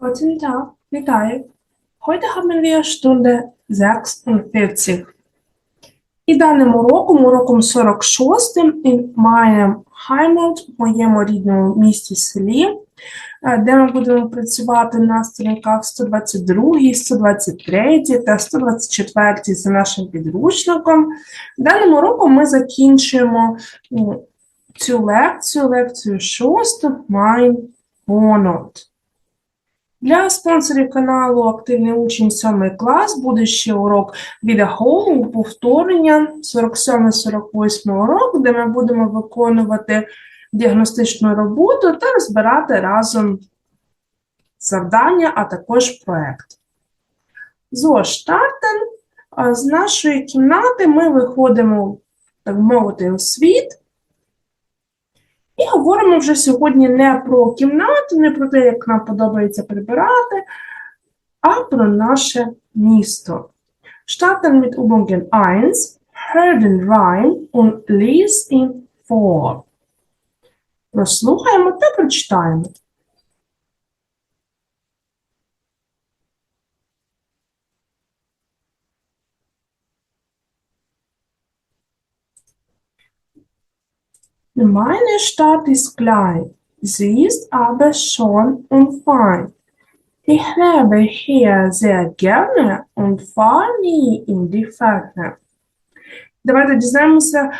Guten Tag, вітаю. Heute haben wir Stunde 46. І даним уроком, уроком 46 in meinem Heimat, в моєму рідному місті селі, е, де ми будемо працювати на сторінках 122, 123 та 124 за нашим підручником. Даним уроком ми закінчуємо цю лекцію, лекцію 6 Mein Monat. Для спонсорів каналу Активний учень 7 клас буде ще урок відеоголу, повторення 47-48 урок, де ми будемо виконувати діагностичну роботу та розбирати разом завдання, а також. So, starten. З нашої кімнати ми виходимо, так мовити, у світ. І говоримо вже сьогодні не про кімнату, не про те, як нам подобається прибирати, а про наше місто. Starten mit Übungen 1, hör den Reim und lies ihn vor. Прослухаємо та прочитаємо. Meine Stadt ist klein, sie ist aber schon und fein. Ich lebe hier sehr gerne und fahre nie in die Ferne. Давайте дізнаємося,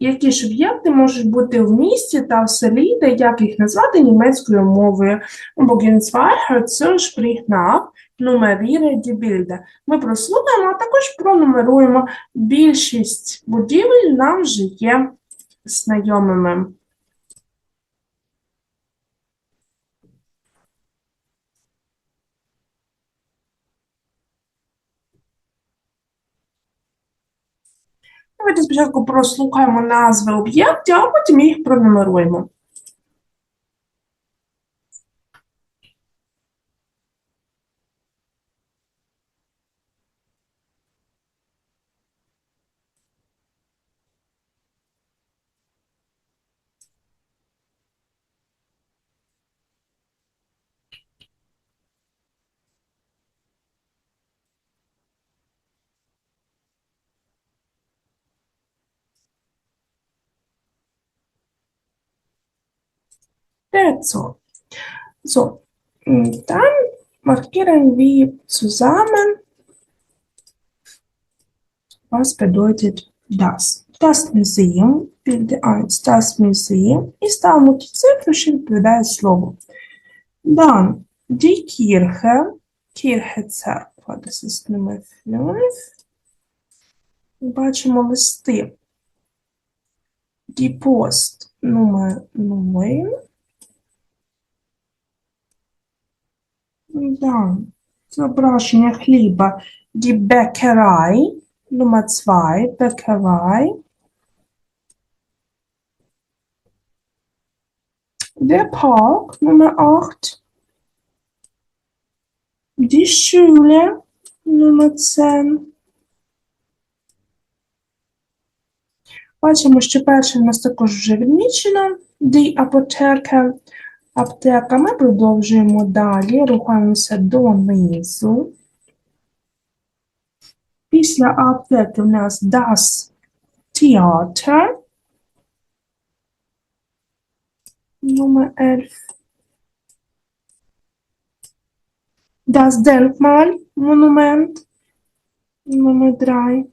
які ж об'єкти можуть бути в місті та в селі, та як їх назвати німецькою мовою. Übrigens zwei Hudson spricht nach Bilder. Ми прослухаємо, а також пронумеруємо. Більшість будівель нам вже є знайомими. Давайте спочатку прослухаємо назви об'єктів, а потім їх пронумеруємо. Der Zoo. So, dann markieren wir zusammen, was bedeutet das. Das Museum, Bild 1, das Museum і ставимо ті цифри, що відповідає слову. Dann die Kirche, Kirche церква, das ist Nummer 5. Бачимо листи. Die Post, Nummer 9. Да, зображення хліба. Die Bäckerei, Nummer 2, Bäckerei. Der Park, Nummer 8. Die Schule, Nummer 10. Бачимо, що перше в нас також вже відмічено. Die Apotheke, аптека. Ми продовжуємо далі, рухаємося донизу. Після аптеки в нас Das Theater. Nummer 11. Das Denkmal, Monument. Nummer 3.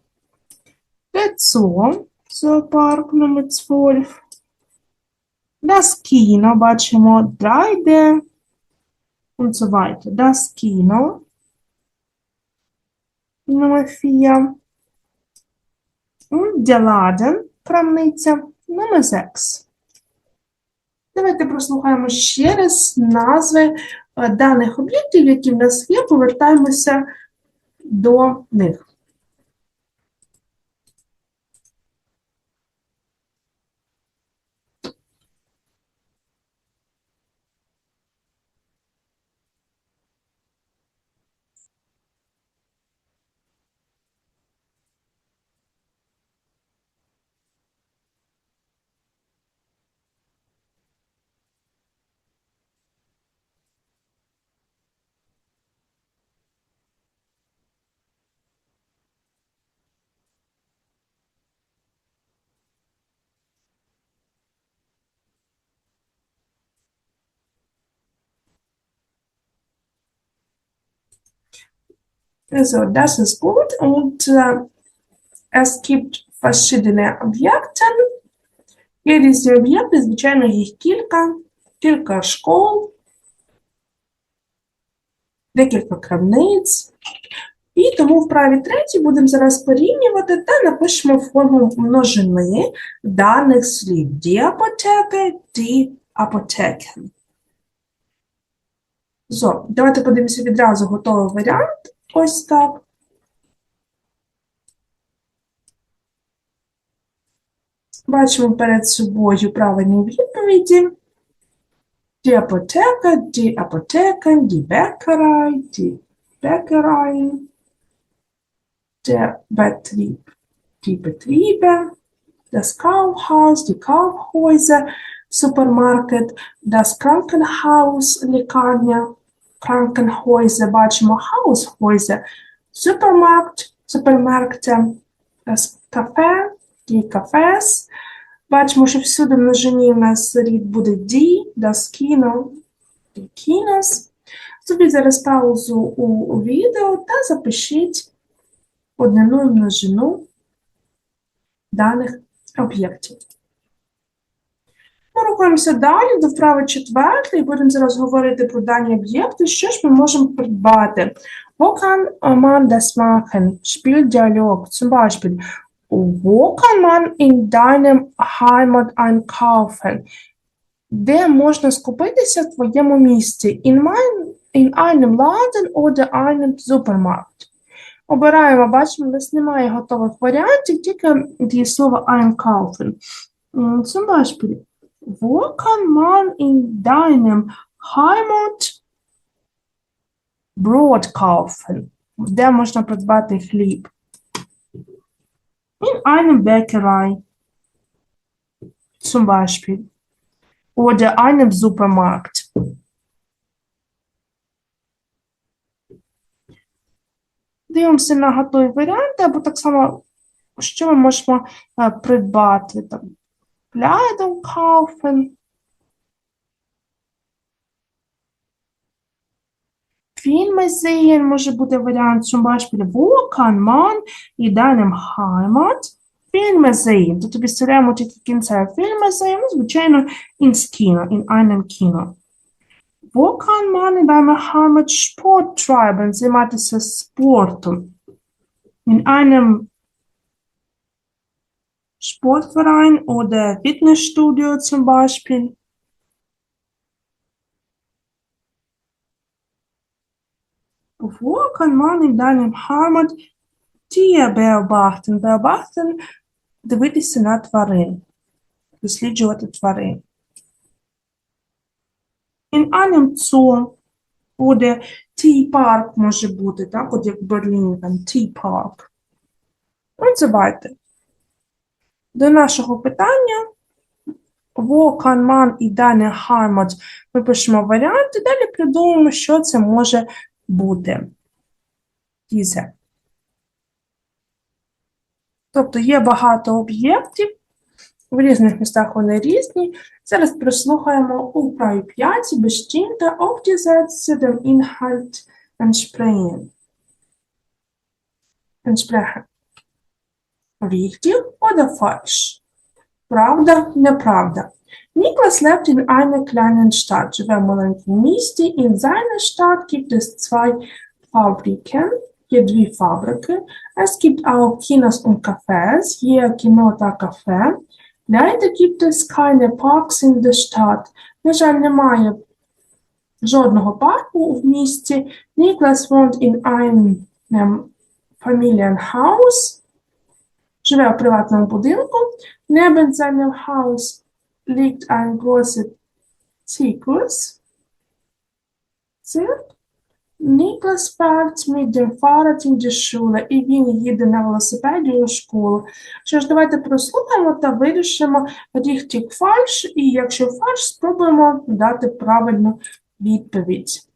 Der Zoo, Zoopark Nummer 12. Das Kino, бачимо 3D und so weiter. Das Kino. Nummer 4. Und der Laden, крамниця, номер 6. Давайте прослухаємо ще раз назви е, даних об'єктів, які в нас є, повертаємося до них. So, das ist gut und äh, es gibt verschiedene Objekte. Різні об'єкти, звичайно, їх кілька, кілька школ, декілька крамниць. І тому в праві третій будемо зараз порівнювати та напишемо форму множини даних слів. Apotheke, die Apotheken. So, давайте подивимося відразу готовий варіант. Ось так. Бачимо перед собою правильні відповіді. Die Apotheke, die Apotheken, die Bäckerei, die Bäckerei, der Betrieb, die Betriebe, das Kaufhaus, die Kaufhäuser, Supermarket, das Krankenhaus, лікарня, Krankenhäuser, бачимо Haushäuser, Supermarkt, das Café, die Cafés. Бачимо, що всюди в множині в нас рід буде die, das Kino, die Kinos. Зробіть зараз паузу у відео та запишіть однину і множину даних об'єктів. Ми рухаємося далі до вправи четвертої, будемо зараз говорити про дані об'єкти. Що ж ми можемо придбати? Wo kann man das machen? Spieldialog zum Beispiel. Wo kann man in deinem Heimat einkaufen? Де можна скупитися в твоєму місті? In, mein, in einem Laden oder einem Supermarkt? Обираємо, бачимо, у нас немає готових варіантів, тільки дієслово einkaufen. Zum Beispiel, wo kann man in deinem Heimat Brot kaufen? Де можна придбати хліб? In einem Bäckerei zum Beispiel oder einem Supermarkt. Дивимося на готові варіанти, або так само, що ми можемо е, придбати. Там, Kleidung kaufen, Filme sehen може бути варіант, zum Beispiel, wo kann man in deinem Heimat Filme sehen? Тут підставляємо тільки кінцеві Filme sehen, ну, звичайно, ins Kino, in einem Kino. Wo kann man in deinem Heimat Sport treiben, займатися спортом? In einem Sportverein oder Fitnessstudio zum Beispiel. Wo kann man in deinem Heimat Tier beobachten? Beobachten – дивитися на тварин, досліджувати тварин. In einem Zoo буде Tea-Park може бути, так, от як в Берліні, там Tea-Park. От давайте. До нашого питання Wo kann man і дане Heimat ми пишемо варіанти, далі придумаємо, що це може бути. Diese. Тобто є багато об'єктів, в різних містах вони різні. Зараз прослухаємо у праві 5 bestimmte Aufsätze dem Inhalt entsprechen. Entsprechen. Richtig oder falsch? Правда, неправда. Niklas lebt in einer kleinen Stadt. Живе в маленькому місті. In seiner Stadt gibt es zwei Fabriken. Є дві фабрики. Es gibt auch Kinos und Cafés. Є кіно та кафе. Leider gibt es keine Parks in der Stadt. На жаль, немає жодного парку в місті. Niklas wohnt in einem Familienhaus. Живе у приватному будинку. Neben seinem Haus liegt ein großer Zirkus. Zirk. Niklas fährt mit dem Fahrrad in die Schule, і він їде на велосипеді у школу. Що ж, давайте прослухаємо та вирішимо richtig falsch, і якщо фальш, спробуємо дати правильну відповідь.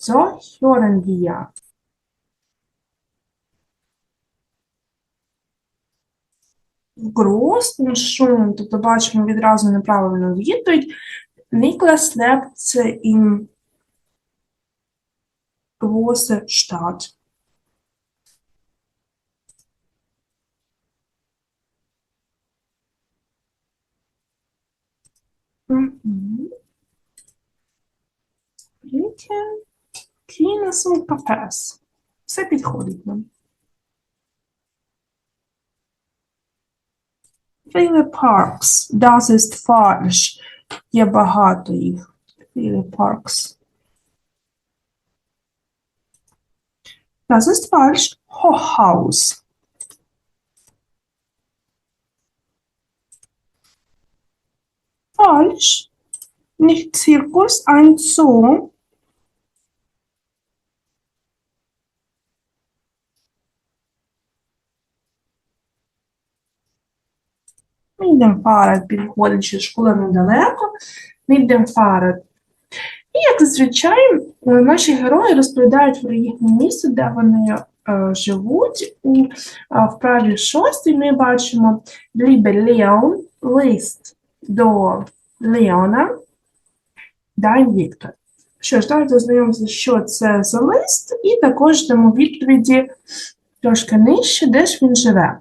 So, hören wir. Großmischung, тобто бачимо відразу неправильну відповідь. Niklas lebt in große Stadt. Mhm. Кінесу кафес. Все підходить нам. Viele Parks. Das ist falsch. Є багато їх. Viele Parks. Das ist falsch. Hochhaus. Falsch. Nicht Zirkus, ein Zoo. Йдемо вперед, підходячи школа недалеко. Вперед. І, як зазвичай, е, наші герої розповідають про їхнє місце, де вони е, живуть. У е, вправі шостій ми бачимо Лібе Леон, лист до Леона, Дайн Віктор. Що ж, давайте ознайомимося, що це за лист, і також дамо відповіді трошки нижче, де ж він живе.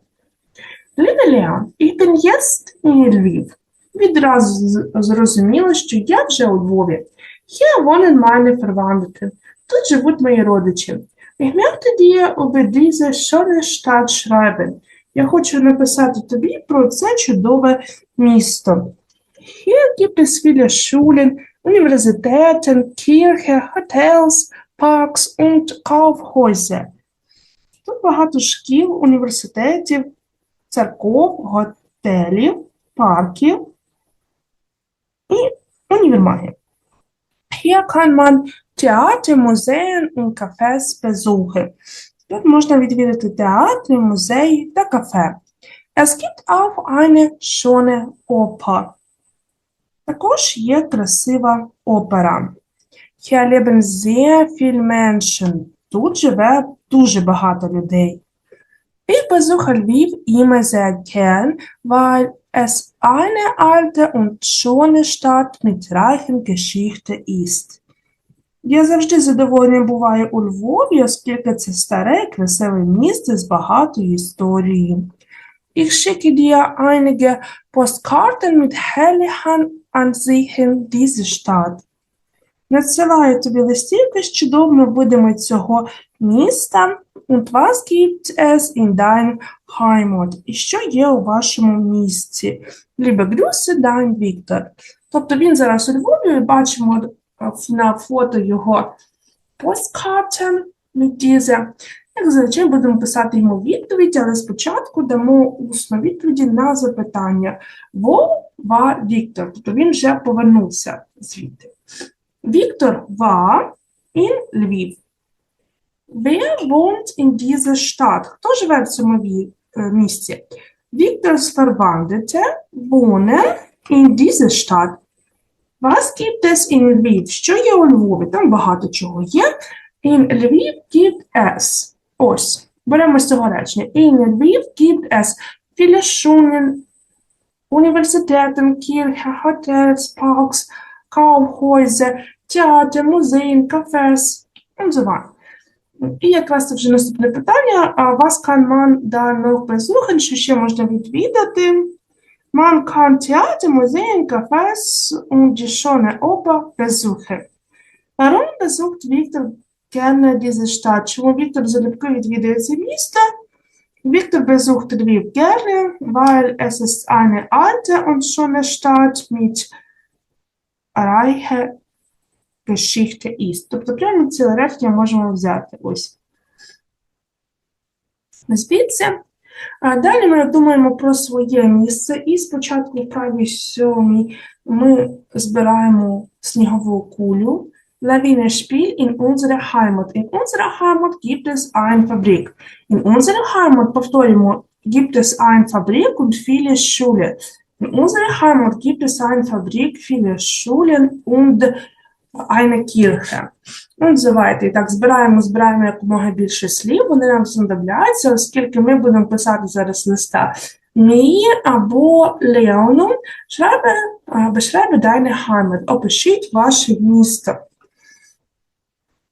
Bin jetzt in Lviv. Відразу зрозуміло, що я вже у Львові. Hier wohnen meine Verwandten. Тут живуть мої родичі. Möchte dir über diese schöne Stadt schreiben. Я хочу написати тобі про це чудове місто. Hier gibt es viele Schulen, Universitäten, Kirche, Hotels, Parks und Kaufhäuser. Тут багато шкіл, університетів, церков, готелів, парків і універмагів. Hier kann man Theater, Museen und Cafés besuchen. Тут можна відвідати театри, музеї та кафе. Es gibt auch eine schöne Oper. Також є красива опера. Hier leben sehr viele Menschen. Тут живе дуже багато людей. Ich besuche Lviv immer sehr gern, weil es eine alte und schöne Stadt mit reichen Geschichte ist. Я завжди задоволений буваю у Львові, оскільки це старе, красиве місце з багатою історією. Ich schicke dir einige Postkarten mit herrlichen Ansichten dieser Stadt. Надсилаю тобі листівки з чудовими видами цього міста. Und was gibt es in deinem Heimat? І що є у вашому місті? Liebe Grüße, dein Віктор. Тобто він зараз у Львові, бачимо е, на фото його посткартен mit. Як зазвичай будемо писати йому відповідь, але спочатку дамо усну відповіді на запитання. Wo war Віктор? Тобто він вже повернувся звідти. Віктор war in Львів. Wer wohnt in dieser Stadt? Хто живе в цьому е, місті? Viktors Verwandte wohnen in dieser Stadt. Was gibt es in Lviv? Що є у Львові? Там багато чого є. In Lviv gibt es. Ось, беремо з цього речення. In Lviv gibt es viele Schulen, Universitäten, Kirche, Hotels, Parks, Kaufhäuser, Theater, Museen, Cafés und so weiter. І якраз це вже наступне питання. А Was kann man da noch besuchen? Що ще можна відвідати? Man kann Theater, Museen, Cafés und die schöne Oper besuchen. Warum besucht Victor gerne diese Stadt? Чому Віктор залюбки відвідує це місто? Victor besucht Lviv gerne, weil es ist eine alte und schöne Stadt mit reicher Geschichte ist. Тобто прямо ціле речення можемо взяти ось. Звідси. Далі ми думаємо про своє місце, і спочатку в правій сьомій ми збираємо снігову кулю. Lawine Spiel in unserer Heimat. In unserer Heimat gibt es eine Fabrik. In unserer Heimat, повторюємо, gibt es eine Fabrik und viele Schulen. In unserer Heimat gibt es eine Fabrik, viele Schulen und eine Kirche. Ну, називайте. І так, збираємо, збираємо якомога більше слів, вони нам знадобляться, оскільки ми будемо писати зараз листа мій або Леону, beschreibe deine Heimat, опишіть ваше місто.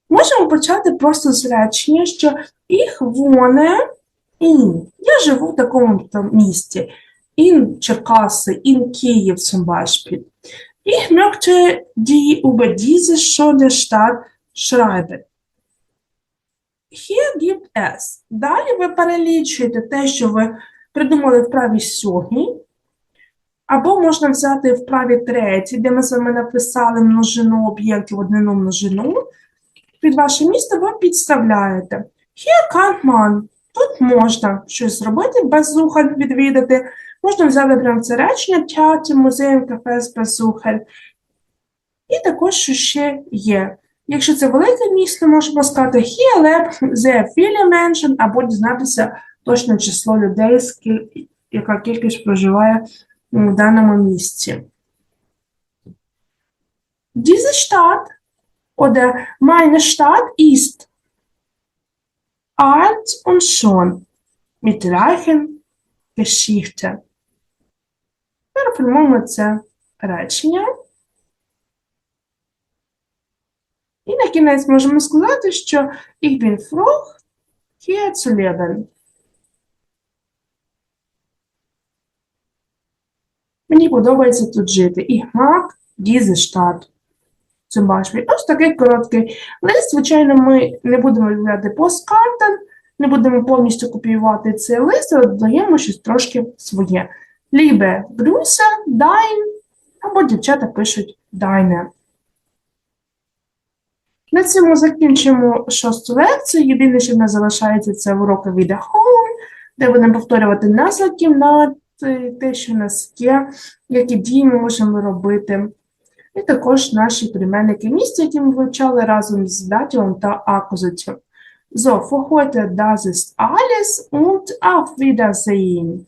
Можемо почати просто з речення, що їх воне ін. Я живу в такому місті. In Черкаси, in Київ, Beispiel. Ich möchte die über diese schöne Stadt schreiben. Hier gibt es. Далі ви перелічуєте те, що ви придумали в праві сьомій, або можна взяти в праві третій, де ми з вами написали множину об'єктів, однину множину. Під ваше місто ви підставляєте. Hier kann man. Тут можна щось зробити без Besuchen відвідати. Можна взяти прямо це речення театр, музеєм, кафе з Besuchen. І також що ще є. Якщо це велике місто, можемо сказати hier leben sehr viele або дізнатися точне число людей, яка кількість проживає в даному місці. Diese Stadt oder meine Stadt ist alt und schon mit. Переформуємо це речення. І на кінець можемо сказати, що ich bin froh, hier zu leben. Мені подобається тут жити. Ich mag diese Stadt. Zum Beispiel. Ось такий короткий лист. Звичайно, ми не будемо відправляти посткартен, не будемо повністю копіювати цей лист, але додаємо щось трошки своє. Liebe Grüße, dein, або дівчата пишуть deine. На цьому закінчимо шосту лекцію. Єдине, що в нас залишається, це уроки від Home, де будемо повторювати назва кімнат, те, що в нас є, які дії ми можемо робити. І також наші прийменники місця, які ми вивчали разом з датівом та акузативом. So, für heute das ist alles und auf Wiedersehen.